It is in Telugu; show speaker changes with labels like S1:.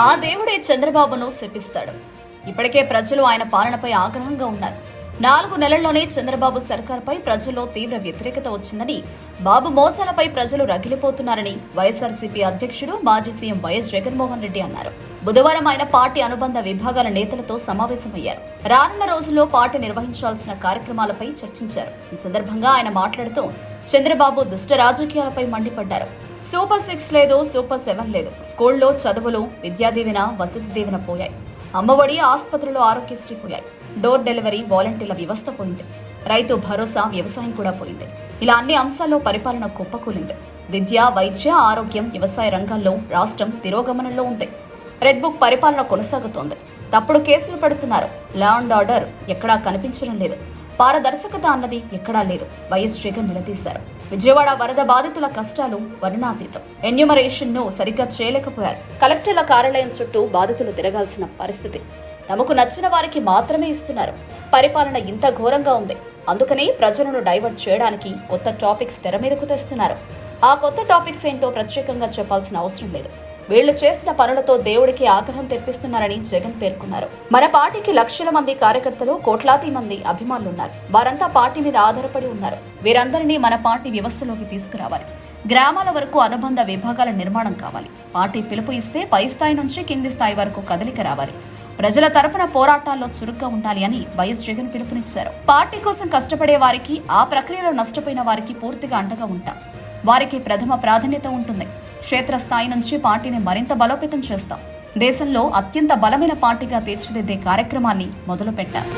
S1: ఆ దేవుడే చంద్రబాబును శపిస్తాడు. ఇప్పటికే ప్రజలు ఆయన పాలనపై ఆగ్రహంగా ఉన్నారు. నాలుగు నెలల్లోనే చంద్రబాబు సర్కార్పై ప్రజల్లో తీవ్ర వ్యతిరేకత వచ్చిందని బాబు మోసాలపై ప్రజలు రగిలిపోతున్నారని వైఎస్ఆర్సీపీ అధ్యక్షుడు మాజీ సీఎం వైఎస్ జగన్మోహన్ రెడ్డి అన్నారు. బుధవారం ఆయన పార్టీ అనుబంధ విభాగాల నేతలతో సమావేశమయ్యారు. రానున్న రోజుల్లో పార్టీ నిర్వహించాల్సిన కార్యక్రమాలపై చర్చించారు. ఈ సందర్భంగా ఆయన మాట్లాడుతూ చంద్రబాబు దుష్ట రాజకీయాలపై మండిపడ్డారు. సూపర్ సిక్స్ లేదు సూపర్ సెవెన్ లేదు. స్కూల్లో చదువులు విద్యా దీవెన వసతి దీవెన పోయాయి. అమ్మఒడి ఆసుపత్రులు ఆరోగ్యశ్రీ పోయాయి. డోర్ డెలివరీ వాలంటీర్ల వ్యవస్థ పోయింది. రైతు భరోసా వ్యవసాయం కూడా పోయింది. ఇలా అన్ని అంశాల్లో పరిపాలన కుప్పకూలింది. విద్య వైద్య ఆరోగ్యం వ్యవసాయ రంగాల్లో రాష్ట్రం తిరోగమనంలో ఉంది. రెడ్ బుక్ పరిపాలన కొనసాగుతోంది. తప్పుడు కేసులు పెడుతున్నారు. లా అండ్ ఆర్డర్ ఎక్కడా కనిపించడం లేదు. పారదర్శకత అన్నది ఎక్కడా లేదు. వైఎస్ జగన్ నిలదీశారు. విజయవాడ వరద బాధితుల కష్టాలు వర్ణాతీతం ఎన్యూమరేషన్ను సరిగ్గా చేయలేకపోయారు. కలెక్టర్ల కార్యాలయం చుట్టూ బాధితులు తిరగాల్సిన పరిస్థితి. తమకు నచ్చిన వారికి మాత్రమే ఇస్తున్నారు. పరిపాలన ఇంత ఘోరంగా ఉంది. అందుకని ప్రజలను డైవర్ట్ చేయడానికి కొత్త టాపిక్స్ తెర మీదకు తెస్తున్నారు. ఆ కొత్త టాపిక్స్ ఏంటో ప్రత్యేకంగా చెప్పాల్సిన అవసరం లేదు. వీళ్ళు చేసిన పనులతో దేవుడికి ఆగ్రహం తెప్పిస్తున్నారని జగన్ పేర్కొన్నారు. మన పార్టీకి లక్షల మంది కార్యకర్తలు కోట్లాది మంది అభిమానులున్నారు. వారంతా పార్టీ మీద ఆధారపడి ఉన్నారు. వీరందరినీ మన పార్టీ వ్యవస్థలోకి తీసుకురావాలి. గ్రామాల వరకు అనుబంధ విభాగాల నిర్మాణం కావాలి. పార్టీ పిలుపు ఇస్తే పై స్థాయి నుంచి కింది స్థాయి వరకు కదలిక రావాలి. ప్రజల తరపున పోరాటాల్లో చురుగ్గా ఉండాలి అని వైఎస్ జగన్ పిలుపునిచ్చారు. పార్టీ కోసం కష్టపడే వారికి ఆ ప్రక్రియలో నష్టపోయిన వారికి పూర్తిగా అండగా ఉంటాం. వారికి ప్రథమ ప్రాధాన్యత ఉంటుంది. క్షేత్రస్థాయి నుంచి పార్టీని మరింత బలోపేతం చేస్తాం. దేశంలో అత్యంత బలమైన పార్టీగా తీర్చిదిద్దే కార్యక్రమాన్ని మొదలుపెట్టారు.